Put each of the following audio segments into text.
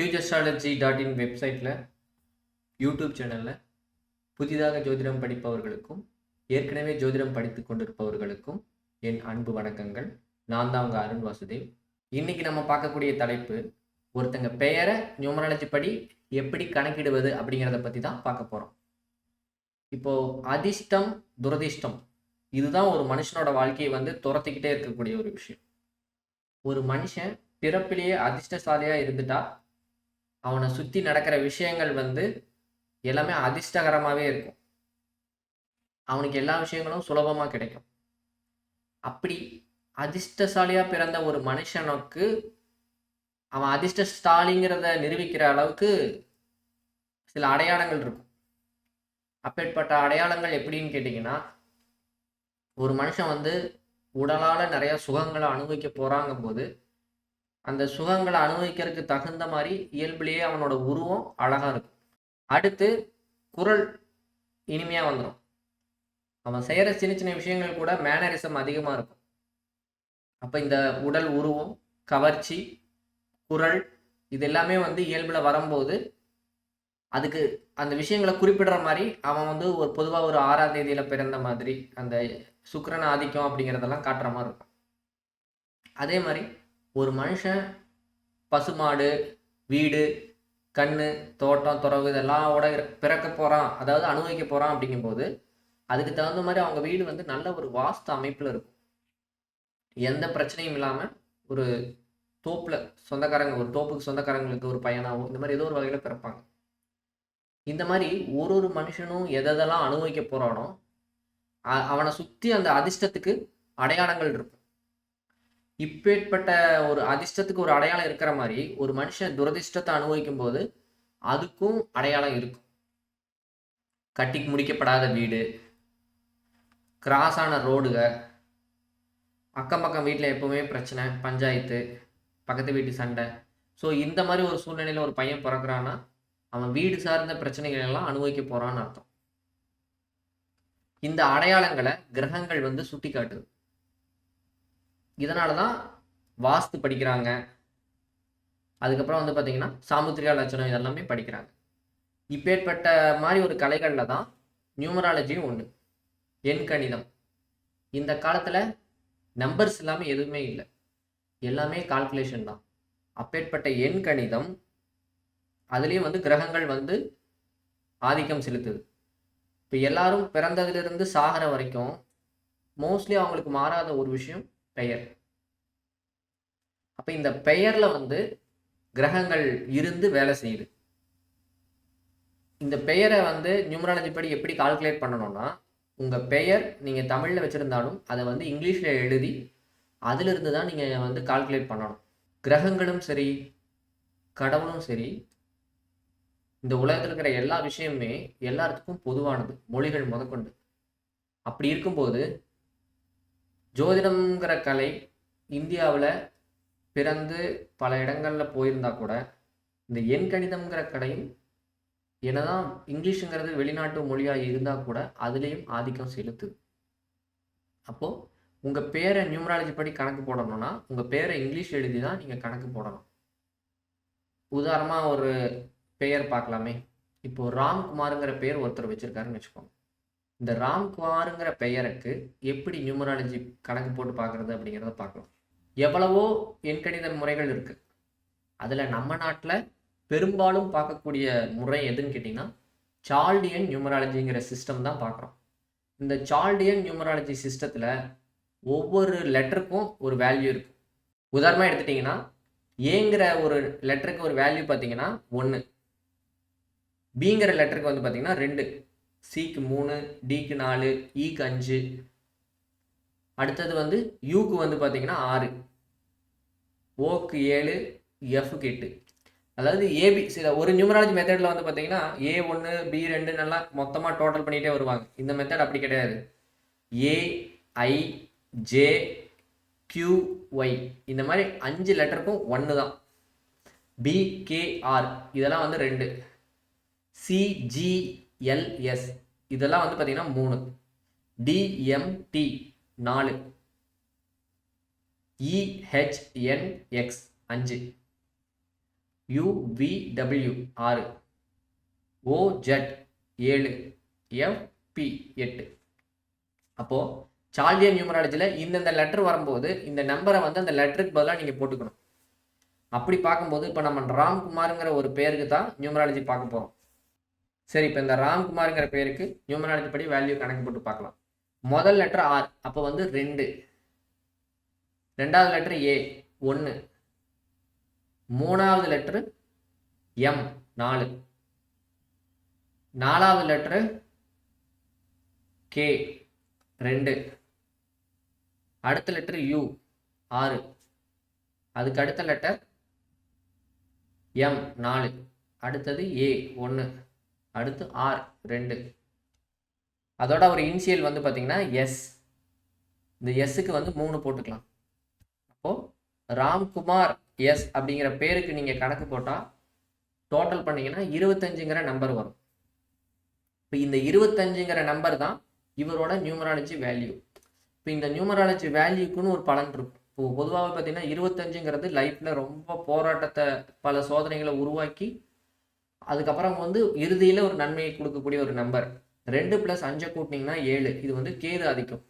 ஃபியூச்சர்ஸ்ட்ராலஜி dot in வெப்சைட்டில் YouTube சேனலில் புதிதாக ஜோதிடம் படிப்பவர்களுக்கும் ஏற்கனவே ஜோதிடம் படித்து கொண்டிருப்பவர்களுக்கும் என் அன்பு வணக்கங்கள். நான் தான் உங்கள் அருண் வாசுதேவ். இன்னைக்கு நம்ம பார்க்கக்கூடிய தலைப்பு ஒருத்தங்க பெயரை நியூமராலஜி படி எப்படி கணக்கிடுவது அப்படிங்கிறத பற்றி தான் பார்க்க போகிறோம் இப்போ அதிர்ஷ்டம் துரதிர்ஷ்டம் இதுதான் ஒரு மனுஷனோட வாழ்க்கையை வந்து துரத்திக்கிட்டே இருக்கக்கூடிய ஒரு விஷயம். ஒரு மனுஷன் பிறப்பிலேயே அதிர்ஷ்டசாலியாக இருந்துட்டா அவனை சுற்றி நடக்கிற விஷயங்கள் வந்து எல்லாமே அதிர்ஷ்டகரமாகவே இருக்கும். அவனுக்கு எல்லா விஷயங்களும் சுலபமாக கிடைக்கும். அப்படி அதிர்ஷ்டசாலியாக பிறந்த ஒரு மனுஷனுக்கு அவன் அதிர்ஷ்டசாலிங்கிறத நிரூபிக்கிற அளவுக்கு சில அடையாளங்கள் இருக்கும். அப்பேற்பட்ட அடையாளங்கள் எப்படின்னு கேட்டிங்கன்னா ஒரு மனுஷன் வந்து உடலால் நிறையா சுகங்களை அனுபவிக்க போகிறாங்க போது அந்த சுகங்களை அனுபவிக்கிறதுக்கு தகுந்த மாதிரி இயல்பிலேயே அவனோட உருவம் அழகாக இருக்கும். அடுத்து குரல் இனிமையாக வந்துடும் அவன் செய்கிற சின்ன சின்ன விஷயங்கள் கூட மேனரிசம் அதிகமாக இருக்கும். அப்போ இந்த உடல் உருவம் கவர்ச்சி குரல் இது எல்லாமே வந்து இயல்பில் வரும்போது அதுக்கு அந்த விஷயங்களை குறிப்பிடுற மாதிரி அவன் வந்து ஒரு பொதுவாக ஒரு ஆறாம் தேதியில் பிறந்த மாதிரி அந்த சுக்கரன் ஆதிக்கம் அப்படிங்கிறதெல்லாம் காட்டுற மாதிரி இருக்கும். அதே மாதிரி ஒரு மனுஷன் பசுமாடு வீடு கண் தோட்டம் துறவு இதெல்லாமோட பிறக்க போகிறான் அதாவது அனுபவிக்க போகிறான் அப்படிங்கும்போது அதுக்கு தகுந்த மாதிரி அவங்க வீடு வந்து நல்ல ஒரு வாஸ்து அமைப்பில் இருக்கும். எந்த பிரச்சனையும் இல்லாமல் ஒரு தோப்பில் சொந்தக்காரங்க ஒரு தோப்புக்கு சொந்தக்காரங்களுக்கு ஒரு பையனாவோ இந்த மாதிரி ஏதோ ஒரு வகையில் பிறப்பாங்க. இந்த மாதிரி ஒரு ஒரு மனுஷனும் எதெல்லாம் அனுபவிக்க போகிறானோ அவனை சுற்றி அந்த அதிர்ஷ்டத்துக்கு அடையாளங்கள் இருக்கும். இப்பேற்பட்ட ஒரு அதிர்ஷ்டத்துக்கு ஒரு அடையாளம் இருக்கிற மாதிரி ஒரு மனுஷன் துரதிர்ஷ்டத்தை அனுபவிக்கும் போது அதுக்கும் அடையாளம் இருக்கும். கட்டி முடிக்கப்படாத வீடு கிராஸான ரோடுக அக்கம் பக்கம் வீட்டில் எப்பவுமே பிரச்சனை பஞ்சாயத்து பக்கத்து வீட்டு சண்டை. ஸோ இந்த மாதிரி ஒரு சூழ்நிலையில் ஒரு பையன் பிறக்கிறான்னா அவன் வீடு சார்ந்த பிரச்சனைகள் எல்லாம் அனுபவிக்க போகிறான்னு அர்த்தம். இந்த அடையாளங்களை கிரகங்கள் வந்து சுட்டி காட்டுது இதனால தான் வாஸ்து படிக்கிறாங்க. அதுக்கப்புறம் வந்து பார்த்தீங்கன்னா சாமுத்திரிகா லட்சணம் இதெல்லாமே படிக்கிறாங்க. இப்பேற்பட்ட மாதிரி ஒரு கலைகளில் தான் நியூமராலஜியும் உண்டு. எண் கணிதம். இந்த காலத்தில் நம்பர்ஸ் இல்லாமல் எதுவுமே இல்லை. எல்லாமே கால்குலேஷன் தான். அப்பேற்பட்ட எண் கணிதம் அதுலேயும் வந்து கிரகங்கள் வந்து ஆதிக்கம் செலுத்துது. இப்போ எல்லாரும் பிறந்ததுலேருந்து சாகிற வரைக்கும் மோஸ்ட்லி அவங்களுக்கு மாறாத ஒரு விஷயம் பெயர். அப்போ இந்த பெயரில் வந்து கிரகங்கள் இருந்து வேலை செய்யுது. இந்த பெயரை வந்து நியூமராலஜி படி எப்படி கால்குலேட் பண்ணணும்னா உங்கள் பெயர் நீங்கள் தமிழில் வச்சுருந்தாலும் அதை வந்து இங்கிலீஷில் எழுதி அதிலிருந்து தான் நீங்கள் வந்து கால்குலேட் பண்ணணும். கிரகங்களும் சரி கடவுளும் சரி இந்த உலகத்தில் இருக்கிற எல்லா விஷயமுமே எல்லாத்துக்கும் பொதுவானது மொழிகள் முதற்கொண்டு. அப்படி இருக்கும்போது ஜோதிடம்ங்கிற கலை இந்தியாவில் பிறந்து பல இடங்களில் போயிருந்தா கூட இந்த எண் கணிதம்ங்கிற கலையும் என்னதான் இங்கிலீஷுங்கிறது வெளிநாட்டு மொழியாக இருந்தால் கூட அதுலேயும் ஆதிக்கம் செலுத்துது அப்போது உங்கள் பேரை நியூமராலஜி படி கணக்கு போடணும்னா உங்கள் பேரை இங்கிலீஷ் எழுதி தான் நீங்கள் கணக்கு போடணும். உதாரணமாக ஒரு பெயர் பார்க்கலாமே. இப்போது ராம்குமாருங்கிற பெயர் ஒருத்தர் வச்சுருக்காருன்னு வச்சுக்கோங்க. இந்த ராம்குமாருங்கிற பெயருக்கு எப்படி நியூமராலஜி கணக்கு போட்டு பார்க்குறது அப்படிங்கிறத பார்க்கலாம். எவ்வளவோ எண்கணித முறைகள் இருக்குது அதில் நம்ம நாட்டில் பெரும்பாலும் பார்க்கக்கூடிய முறை எதுன்னு கேட்டிங்கன்னா சால்டியன் நியூமராலஜிங்கிற சிஸ்டம் தான் பார்க்குறோம். இந்த சால்டியன் நியூமராலஜி சிஸ்டத்தில் ஒவ்வொரு லெட்டருக்கும் ஒரு வேல்யூ இருக்குது உதாரணமாக எடுத்துட்டிங்கன்னா ஏங்கிற ஒரு லெட்டருக்கு ஒரு வேல்யூ பார்த்தீங்கன்னா ஒன்று பிங்கிற லெட்டருக்கு வந்து பார்த்தீங்கன்னா ரெண்டு. சிக்கு மூணு டிக்கு நாலு இக்கு அஞ்சு. அடுத்தது வந்து யூக்கு வந்து பார்த்தீங்கன்னா ஆறு. ஓக்கு ஏழு எஃப்க்கு எட்டு. அதாவது ஏபி சில ஒரு நியூமராலஜி மெத்தடில் வந்து பார்த்தீங்கன்னா ஏ ஒன்று பி ரெண்டு நல்லா மொத்தமாக டோட்டல் பண்ணிகிட்டே வருவாங்க. இந்த மெத்தட் அப்படி கிடையாது. A I J Q Y இந்த மாதிரி அஞ்சு லெட்டருக்கும் ஒன்று தான். பிகேஆர் இதெல்லாம் வந்து ரெண்டு. சிஜி எல்எஸ் இதெல்லாம் வந்து பார்த்தீங்கன்னா மூணு. டிஎம்டி நாலு. இஹெச்என்எக்ஸ் அஞ்சு. யுவிடபிள்யூ ஆறு. ஓஜெட் ஏழு. எஃப்பி எட்டு. அப்போது சார்லியன் நியூமராலஜியில் இந்தந்த லெட்டர் வரும்போது இந்த நம்பரை வந்து அந்த லெட்டருக்கு பதிலாக நீங்கள் போட்டுக்கணும். அப்படி பார்க்கும்போது இப்போ நம்ம ராம்குமாருங்கிற ஒரு பேருக்கு தான் நியூமராலஜி பார்க்க போகிறோம் சரி இப்போ இந்த ராம்குமாருங்கிற பேருக்கு நியூமராலஜி படி வேல்யூ கணக்கு போட்டு பார்க்கலாம். முதல் லெட்டர் ஆர் அப்போ வந்து ரெண்டு. ரெண்டாவது லெட்டர் ஏ ஒன்று மூணாவது லெட்ரு எம் நாலு. நாலாவது லெட்ரு கே ரெண்டு. அடுத்த லெட்டர் யூ ஆறு. அதுக்கு அடுத்த லெட்டர் எம் நாலு. அடுத்தது ஏ ஒன்று அடுத்து ஆர் ரெண்டு. அதோட ஒரு இனிஷியல் வந்து பார்த்தீங்கன்னா எஸ் இந்த எஸ்ஸுக்கு வந்து மூணு போட்டுக்கலாம். அப்போது ராம்குமார் எஸ் அப்படிங்கிற பேருக்கு நீங்கள் கணக்கு போட்டால் டோட்டல் பண்ணிங்கன்னா இருபத்தஞ்சுங்கிற நம்பர் வரும். இப்போ இந்த இருபத்தஞ்சுங்கிற நம்பர் தான் இவரோட நியூமராலஜி வேல்யூ இப்போ இந்த நியூமராலஜி வேல்யூக்குன்னு ஒரு பலன் இருக்கும். இப்போ பொதுவாக பார்த்தீங்கன்னா இருபத்தஞ்சுங்கிறது லைஃப்பில் ரொம்ப போராட்டத்தை பல சோதனைகளை உருவாக்கி அதுக்கப்புறம் வந்து இறுதியில் ஒரு நன்மையை கொடுக்கக்கூடிய ஒரு நம்பர். ரெண்டு ப்ளஸ் அஞ்சை கூட்டினீங்கன்னா ஏழு. இது வந்து கேது ஆதிக்கம்.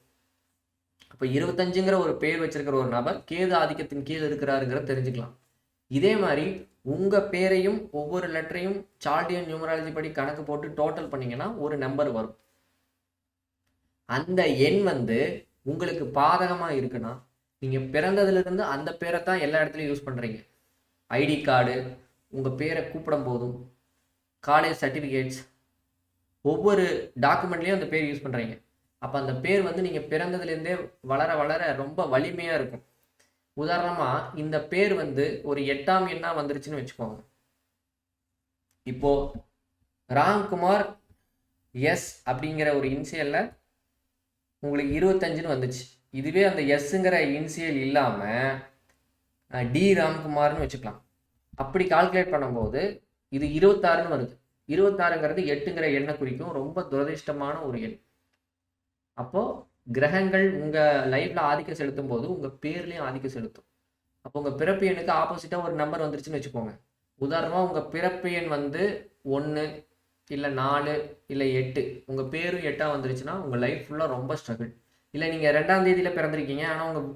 இப்போ இருபத்தஞ்சுங்கிற ஒரு பேர் வச்சிருக்கிற ஒரு நபர் கேது ஆதிக்கத்தின் கீழ் இருக்கிறாருங்கிற தெரிஞ்சுக்கலாம். இதே மாதிரி உங்கள் பேரையும் ஒவ்வொரு லெட்டரையும் சால்டியன் நியூமராலஜி படி கணக்கு போட்டு டோட்டல் பண்ணீங்கன்னா ஒரு நம்பர் வரும். அந்த எண் வந்து உங்களுக்கு பாதகமாக இருக்குன்னா நீங்கள் பிறந்ததுலேருந்து அந்த பேரை தான் எல்லா இடத்துலையும் யூஸ் பண்ணுறீங்க ஐடி கார்டு உங்கள் பேரை கூப்பிடும் போதும் காலேஜ் சர்டிஃபிகேட்ஸ் ஒவ்வொரு டாக்குமெண்ட்லேயும் அந்த பேர் யூஸ் பண்ணுறீங்க அப்போ அந்த பேர் வந்து நீங்கள் பிறந்ததுலேருந்தே வளர வளர ரொம்ப வலிமையாக இருக்கும். உதாரணமாக இந்த பேர் வந்து ஒரு எட்டாம் எண்ணாக வந்துருச்சுன்னு வச்சுக்கோங்க. இப்போது ராம்குமார் எஸ் அப்படிங்கிற ஒரு இன்சியலில் உங்களுக்கு இருபத்தஞ்சுன்னு வந்துச்சு. இதுவே அந்த எஸ்ஸுங்கிற இன்சியல் இல்லாமல் டி ராம்குமார்னு வச்சுக்கலாம். அப்படி கால்குலேட் பண்ணும்போது இது இருபத்தாறுன்னு வருது. இருபத்தாறுங்கிறது எட்டுங்கிற எண்ணை குறிக்கும். ரொம்ப துரதிர்ஷ்டமான ஒரு எண். அப்போது கிரகங்கள் உங்கள் லைஃப்பில் ஆதிக்கம் செலுத்தும் போது உங்கள் பேர்லேயும் ஆதிக்கம் செலுத்தும். அப்போ உங்கள் பிறப்பு எண்ணுக்கு ஆப்போசிட்டாக ஒரு நம்பர் வந்துருச்சுன்னு வச்சுக்கோங்க. உதாரணமாக உங்கள் பிறப்பு எண் வந்து ஒன்று இல்லை நாலு இல்லை எட்டு. உங்கள் பேரும் எட்டாக வந்துருச்சுன்னா உங்கள் லைஃப் ஃபுல்லாக ரொம்ப ஸ்ட்ரகிள் இல்லை நீங்கள் ரெண்டாம் தேதியில் பிறந்திருக்கீங்க. ஆனால் உங்கள்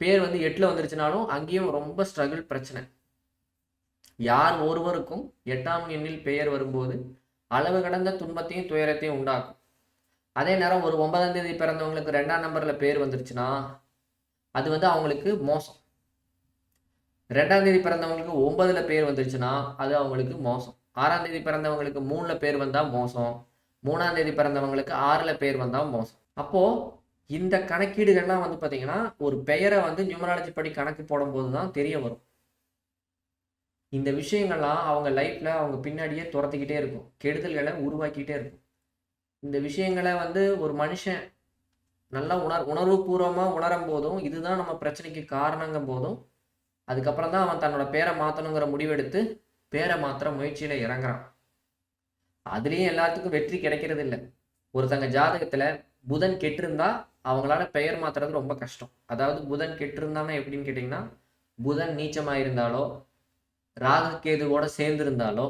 பேர் வந்து எட்டில் வந்துருச்சுனாலும் அங்கேயும் ரொம்ப ஸ்ட்ரகிள் பிரச்சனை. யார் ஒருவருக்கும் எட்டாம் எண்ணில் பெயர் வரும்போது அளவு கடந்த துன்பத்தையும் துயரத்தையும் உண்டாக்கும். அதே நேரம் ஒரு ஒன்பதாம் தேதி பிறந்தவங்களுக்கு ரெண்டாம் நம்பரில் பேர் வந்துருச்சுன்னா அது வந்து அவங்களுக்கு மோசம். ரெண்டாம் தேதி பிறந்தவங்களுக்கு ஒன்பதுல பேர் வந்துருச்சுன்னா அது அவங்களுக்கு மோசம். ஆறாம் தேதி பிறந்தவங்களுக்கு மூணுல பேர் வந்தால் மோசம். மூணாம் தேதி பிறந்தவங்களுக்கு ஆறில் பேர் வந்தால் மோசம். அப்போது இந்த கணக்கீடுகள்லாம் வந்து பார்த்தீங்கன்னா ஒரு பெயரை வந்து நியூமராலஜி படி கணக்கு போடும்போது தான் தெரிய வரும். இந்த விஷயங்கள்லாம் அவங்க லைஃப்பில் அவங்க பின்னாடியே துரத்திக்கிட்டே இருக்கும். கெடுதல்களை உருவாக்கிட்டே இருக்கும். இந்த விஷயங்களை வந்து ஒரு மனுஷன் நல்லா உணர் உணர்வுபூர்வமாக உணரும் போதும் இதுதான் நம்ம பிரச்சனைக்கு காரணங்கும் போதும் அதுக்கப்புறம் தான் அவன் தன்னோட பேரை மாற்றணுங்கிற முடிவெடுத்து பேரை மாத்திர முயற்சியில் இறங்குறான். அதுலேயும் எல்லாத்துக்கும் வெற்றி கிடைக்கிறது இல்லை ஒருத்தங்க ஜாதகத்தில் புதன் கெட்டிருந்தா அவங்களால பெயர் மாற்றுறது ரொம்ப கஷ்டம். அதாவது புதன் கெட்டிருந்தானா எப்படின்னு கேட்டிங்கன்னா புதன் நீச்சமாக இருந்தாலோ ராகக்கேதுவோட சேர்ந்துருந்தாலோ சேர்ந்திருந்தாலோ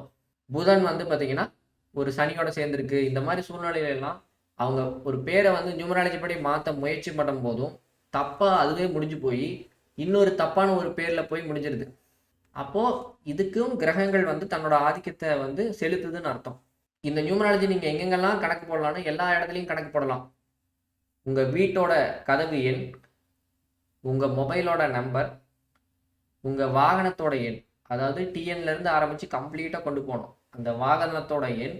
புதன் வந்து பார்த்தீங்கன்னா ஒரு சனியோட சேர்ந்துருக்கு. இந்த மாதிரி சூழ்நிலையிலெல்லாம் அவங்க ஒரு பேரை வந்து நியூமராலஜி படி மாற்ற முயற்சி பண்ணும் போதும் தப்பாக அதுவே முடிஞ்சு போய் இன்னொரு தப்பான ஒரு பேரில் போய் முடிஞ்சிருது. அப்போது இதுக்கும் கிரகங்கள் வந்து தன்னோட ஆதிக்கத்தை வந்து செலுத்துதுன்னு அர்த்தம். இந்த நியூமராலஜி நீங்கள் எங்கெங்கெல்லாம் கணக்கு போடலாம்னு எல்லா இடத்துலையும் கணக்கு போடலாம். உங்கள் வீட்டோட கதவு எண் உங்கள் மொபைலோட நம்பர் உங்கள் வாகனத்தோட எண் அதாவது டிஎன்லேருந்து ஆரம்பித்து கம்ப்ளீட்டாக கொண்டு போகணும். அந்த வாகனத்தோட எண்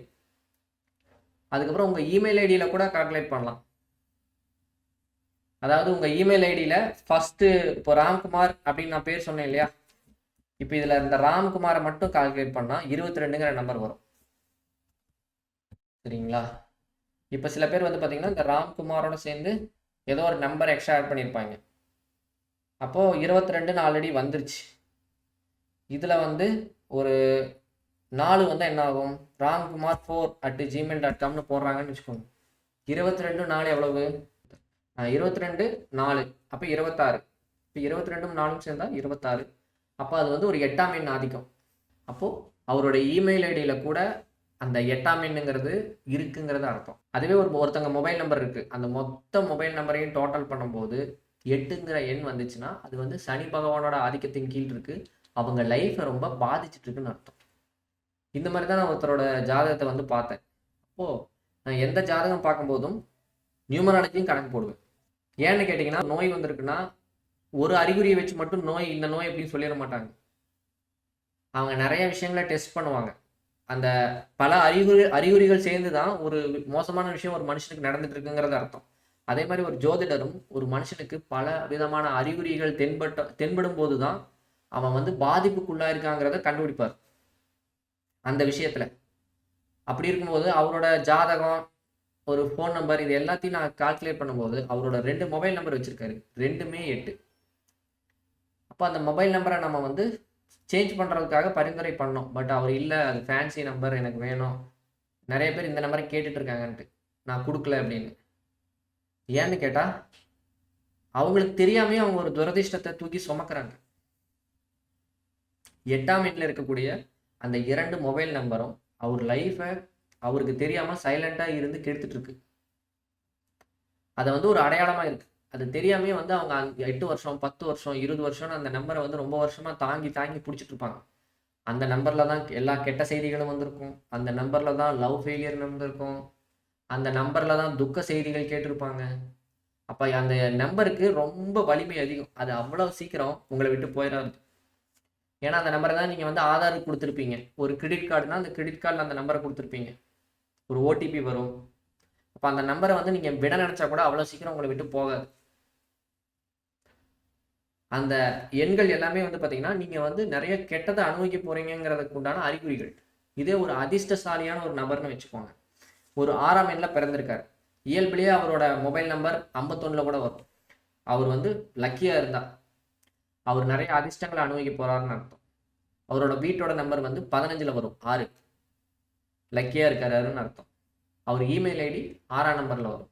அதுக்கப்புறம் உங்கள் இமெயில் ஐடியில் கூட கால்குலேட் பண்ணலாம். அதாவது உங்கள் இமெயில் ஐடியில் ஃபஸ்ட்டு இப்போ ராம்குமார் அப்படின்னு நான் பேர் சொன்னேன் இல்லையா? இப்போ இதில் இந்த ராம்குமாரை மட்டும் கால்குலேட் பண்ணால் இருபத்தி ரெண்டுங்கிற நம்பர் வரும். சரிங்களா? இப்போ சில பேர் வந்து பார்த்திங்கன்னா இந்த ராம்குமாரோட சேர்ந்து ஏதோ ஒரு நம்பர் எக்ஸ்ட்ரா ஆட் பண்ணியிருப்பாங்க அப்போது இருபத்தி ரெண்டுன்னு ஆல்ரெடி வந்துருச்சு. இதில் வந்து ஒரு நாலு வந்தால் என்ன ஆகும் Ramkumar four at Gmail dot காம்னு போடுறாங்கன்னு வச்சுக்கோங்க. இருபத்தி ரெண்டு நாலு எவ்வளவு? இருபத்தி ரெண்டு நாலு. அப்போ இருபத்தாறு. இப்போ இருபத்தி ரெண்டும் நாலும் சேர்ந்தா இருபத்தாறு. அப்போ அது வந்து ஒரு எட்டாம் எண் ஆதிக்கம். அப்போது அவரோட இமெயில் ஐடியில் கூட அந்த எட்டாம் எண்ணுங்கிறது இருக்குங்கிறது அர்த்தம். அதுவே ஒரு ஒருத்தங்க மொபைல் நம்பர் இருக்குது அந்த மொத்த மொபைல் நம்பரையும் டோட்டல் பண்ணும்போது எட்டுங்கிற எண் வந்துச்சுன்னா அது வந்து சனி பகவானோட ஆதிக்கத்தின் கீழ் இருக்குது அவங்க லைஃப்பை ரொம்ப பாதிச்சிட்டுருக்குன்னு அர்த்தம். இந்த மாதிரி தான் நான் ஒருத்தரோட ஜாதகத்தை வந்து பார்த்தேன். அப்போது நான் எந்த ஜாதகம் பார்க்கும்போதும் நியூமராலஜியும் கணக்கு போடுவேன். ஏன்னு கேட்டிங்கன்னா நோய் வந்திருக்குன்னா ஒரு அறிகுறியை வச்சு மட்டும் நோய் இந்த நோய் அப்படின்னு சொல்லிட மாட்டாங்க. அவங்க நிறைய விஷயங்களை டெஸ்ட் பண்ணுவாங்க. அந்த பல அறிகுறி அறிகுறிகள் சேர்ந்து தான் ஒரு மோசமான விஷயம் ஒரு மனுஷனுக்கு நடந்துட்டு இருக்குங்கிறது அர்த்தம். அதே மாதிரி ஒரு ஜோதிடரும் ஒரு மனுஷனுக்கு பல விதமான அறிகுறிகள் தென்பட்ட தென்படும் போது தான் அவன் வந்து பாதிப்புக்குள்ளாயிருக்காங்கிறத கண்டுபிடிப்பார். அந்த விஷயத்துல. அப்படி இருக்கும்போது அவரோட ஜாதகம் ஒரு ஃபோன் நம்பர் இது எல்லாத்தையும் நான் கால்குலேட் பண்ணும்போது அவரோட ரெண்டு மொபைல் நம்பர் வச்சிருக்காரு. ரெண்டுமே எட்டு. அப்போ அந்த மொபைல் நம்பரை நம்ம வந்து சேஞ்ச் பண்ணுறதுக்காக பரிந்துரை பண்ணோம். பட் அவர் இல்லை அது ஃபேன்சி நம்பர் எனக்கு வேணும். நிறைய பேர் இந்த நம்பரை கேட்டுட்ருக்காங்கன்ட்டு நான் கொடுக்கல அப்படின்னு. ஏன்னு கேட்டால் அவங்களுக்கு தெரியாமே அவங்க ஒரு துரதிர்ஷ்டத்தை தூக்கி சுமக்கிறாங்க. எட்டாம் எண்ணில் இருக்கக்கூடிய அந்த இரண்டு மொபைல் நம்பரும் அவர் லைஃப்பை அவருக்கு தெரியாமல் சைலண்ட்டாக இருந்து கெடுத்துட்ருக்கு அதை வந்து ஒரு அடையாளமாக இருக்குது அது தெரியாமே வந்து அவங்க எட்டு வருஷம் பத்து வருஷம் இருபது வருஷம்னு அந்த நம்பரை வந்து ரொம்ப வருஷமாக தாங்கி தாங்கி பிடிச்சிட்டு இருப்பாங்க. அந்த நம்பரில் தான் எல்லா கெட்ட செய்திகளும் வந்திருக்கும். அந்த நம்பரில் தான் லவ் ஃபெயிலியர் நடந்திருக்கும். அந்த நம்பரில் தான் துக்க செய்திகள் கேட்டிருப்பாங்க. அப்போ அந்த நம்பருக்கு ரொம்ப வலிமை அதிகம். அது அவ்வளோ சீக்கிரம் உங்களை விட்டு போயிடாது. ஏன்னா அந்த நம்பரை தான் நீங்கள் வந்து ஆதாருக்கு கொடுத்துருப்பீங்க. ஒரு கிரெடிட் கார்டுனா அந்த கிரெடிட் கார்டில் அந்த நம்பரை கொடுத்துருப்பீங்க. ஒரு ஓடிபி வரும். அப்போ அந்த நம்பரை வந்து நீங்கள் விட நினச்சா கூட அவ்வளோ சீக்கிரம் உங்களை விட்டு போகாது. அந்த எண்கள் எல்லாமே வந்து பார்த்தீங்கன்னா நீங்கள் வந்து நிறைய கெட்டதை அனுபவிக்க போகிறீங்கிறதுக்கு உண்டான அறிகுறிகள். இதே ஒரு அதிர்ஷ்டசாலியான ஒரு நபர்னு வச்சுக்கோங்க. ஒரு ஆறாம் எண்ணில் பிறந்திருக்காரு. இயல்பிலேயே அவரோட மொபைல் நம்பர் ஐம்பத்தொன்னில் கூட வரும். அவர் வந்து லக்கியாக இருந்தார். அவர் நிறைய அதிர்ஷ்டங்களை அனுபவிக்க போறாருன்னு அர்த்தம். அவரோட வீட்டோட நம்பர் வந்து பதினஞ்சில் வரும் ஆறு. லக்கியாக இருக்காருன்னு அர்த்தம். அவர் இமெயில் ஐடி ஆறாம் நம்பரில் வரும்.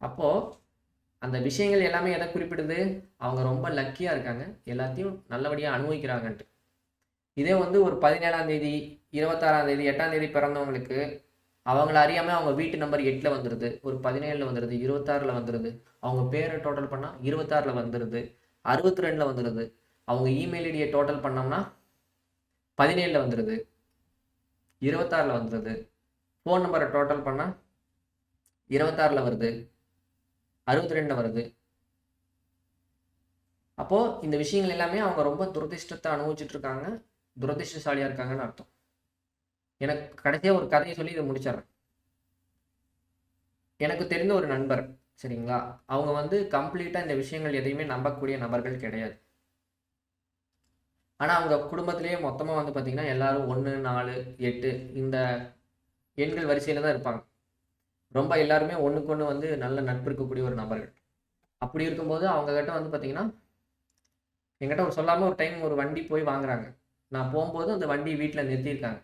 அப்போது அந்த விஷயங்கள் எல்லாமே எதை குறிப்பிடுது? அவங்க ரொம்ப லக்கியாக இருக்காங்க. எல்லாத்தையும் நல்லபடியாக அனுபவிக்கிறாங்கன்ட்டு இதே வந்து ஒரு பதினேழாம் தேதி இருபத்தாறாம் தேதி எட்டாம் தேதி பிறந்தவங்களுக்கு அவங்கள அறியாமல் அவங்க வீட்டு நம்பர் எட்டில் வந்துடுது ஒரு பதினேழில் வந்துடுது இருபத்தாறில் வந்துடுது அவங்க பேரை டோட்டல் பண்ணால் இருபத்தாறில் வந்துடுது அறுபத்தி ரெண்டில் வந்துடுது அவங்க இமெயில் ஐடியை டோட்டல் பண்ணோம்னா பதினேழில் வந்துடுது இருபத்தாறில் வந்துடுது ஃபோன் நம்பரை டோட்டல் பண்ணால் இருபத்தாறில் வருது. அறுபத்தி ரெண்டில் வருது. அப்போது இந்த விஷயங்கள் எல்லாமே அவங்க ரொம்ப துரதிர்ஷ்டத்தை அனுபவிச்சுட்டு இருக்காங்க துரதிர்ஷ்டசாலியாக இருக்காங்கன்னு அர்த்தம். எனக்கு கடைசியாக ஒரு கதையை சொல்லி இதை முடிச்சிடுறேன். எனக்கு தெரிந்த ஒரு நண்பர். சரிங்களா? அவங்க வந்து கம்ப்ளீட்டாக இந்த விஷயங்கள் எதையுமே நம்பக்கூடிய நபர்கள் கிடையாது. ஆனால் அவங்க குடும்பத்திலேயே மொத்தமாக வந்து பார்த்திங்கன்னா எல்லாரும் ஒன்று நாலு எட்டு இந்த எண்கள் வரிசையில் தான் இருப்பாங்க. ரொம்ப எல்லாருமே ஒன்றுக்கு ஒன்று வந்து நல்ல நட்பு இருக்கக்கூடிய ஒரு நபர்கள். அப்படி இருக்கும்போது அவங்கக்கிட்ட வந்து பார்த்திங்கன்னா எங்கிட்ட ஒரு சொல்லாமல் ஒரு டைம் ஒரு வண்டி போய் வாங்குறாங்க. நான் போகும்போது அந்த வண்டி வீட்டில் நிறுத்தியிருக்காங்க.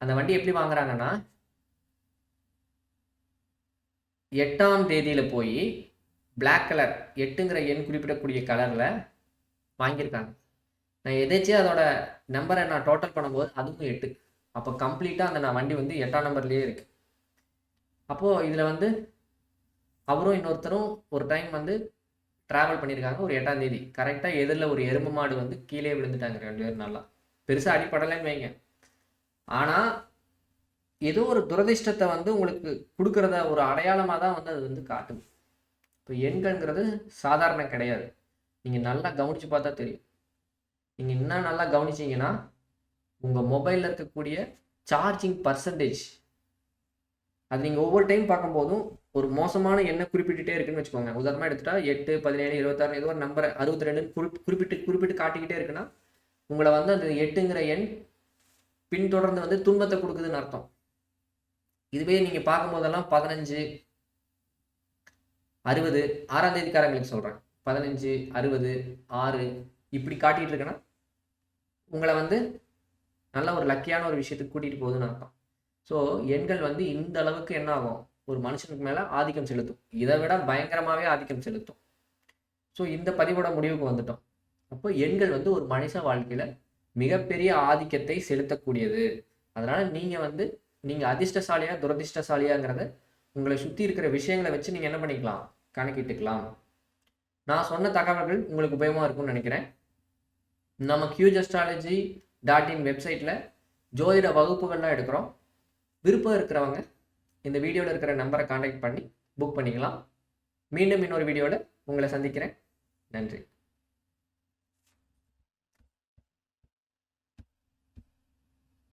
அந்த வண்டி எப்படி வாங்குறாங்கன்னா எட்டாம் தேதியில் போய் பிளாக் கலர் எட்டுங்கிற எண் குறிப்பிடக்கூடிய கலரில் வாங்கியிருக்காங்க. நான் எதாச்சும் அதோட நம்பரை நான் டோட்டல் பண்ணும்போது அதுவும் எட்டு. அப்போ கம்ப்ளீட்டாக அந்த நான் வண்டி வந்து எட்டாம் நம்பர்லேயே இருக்குது அப்போது இதில் வந்து அவரும் இன்னொருத்தரும் ஒரு டைம் வந்து ட்ராவல் பண்ணியிருக்காங்க ஒரு எட்டாம் தேதி. கரெக்டாக எதிரில் ஒரு எறும்பு மாடு வந்து கீழே விழுந்துட்டாங்க ரெண்டு பேரும் நல்லா. பெருசாக அடிப்படலைன்னு வைங்க. ஆனால் ஏதோ ஒரு துரதிர்ஷ்டத்தை வந்து உங்களுக்கு கொடுக்குறத ஒரு அடையாளமாக தான் வந்து அது வந்து காட்டும். இப்போ எண்கள்ங்கிறது சாதாரண கிடையாது. நீங்கள் நல்லா கவனித்து பார்த்தா தெரியும். நீங்கள் இன்னும் நல்லா கவனிச்சிங்கன்னா உங்கள் மொபைலில் இருக்கக்கூடிய சார்ஜிங் பர்சன்டேஜ் அது நீங்கள் ஒவ்வொரு டைம் பார்க்கும்போதும் ஒரு மோசமான எண்ணை குறிப்பிட்டுட்டே இருக்குன்னு வச்சுக்கோங்க. உதாரணமாக எடுத்துட்டா எட்டு பதினேழு இருபத்தாறு ஏதோ ஒரு நம்பர் அறுபத்தி ரெண்டுன்னு குறி குறிப்பிட்டு குறிப்பிட்டு காட்டிக்கிட்டே இருக்குன்னா உங்களை வந்து அந்த எட்டுங்கிற எண் பின்தொடர்ந்து வந்து துன்பத்தை கொடுக்குதுன்னு அர்த்தம். இதுவே நீங்கள் பார்க்கும்போதெல்லாம் பதினஞ்சு அறுபது ஆறாம் தேதிக்காரங்களுக்கு சொல்கிறேன் பதினஞ்சு அறுபது ஆறு இப்படி காட்டிகிட்டு இருக்கேன்னா உங்களை வந்து நல்ல ஒரு லக்கியான ஒரு விஷயத்துக்கு கூட்டிகிட்டு போகுதுன்னு அர்த்தம். ஸோ எண்கள் வந்து இந்த அளவுக்கு என்ன ஆகும்? ஒரு மனுஷனுக்கு மேலே ஆதிக்கம் செலுத்தும். இதை விட பயங்கரமாகவே ஆதிக்கம் செலுத்தும். ஸோ இந்த பதிவோட முடிவுக்கு வந்துட்டோம். அப்போ எண்கள் வந்து ஒரு மனுஷ வாழ்க்கையில் மிகப்பெரிய ஆதிக்கத்தை செலுத்தக்கூடியது. அதனால் நீங்கள் வந்து நீங்கள் அதிர்ஷ்டசாலியாக துரதிர்ஷ்டசாலியாங்கிறத உங்களை சுற்றி இருக்கிற விஷயங்களை வச்சு நீங்கள் என்ன பண்ணிக்கலாம்? கணக்கிட்டுக்கலாம். நான் சொன்ன தகவல்கள் உங்களுக்கு உபயோகமாக இருக்கும்னு நினைக்கிறேன். நம்ம கியூஜ் அஸ்ட்ராலஜி டாட் இன் வெப்சைட்டில் ஜோதிட வகுப்புகள்லாம் எடுக்கிறோம். விருப்பம் இருக்கிறவங்க இந்த வீடியோவில் இருக்கிற நம்பரை காண்டாக்ட் பண்ணி புக் பண்ணிக்கலாம். மீண்டும் இன்னொரு வீடியோவில் உங்களை சந்திக்கிறேன். நன்றி.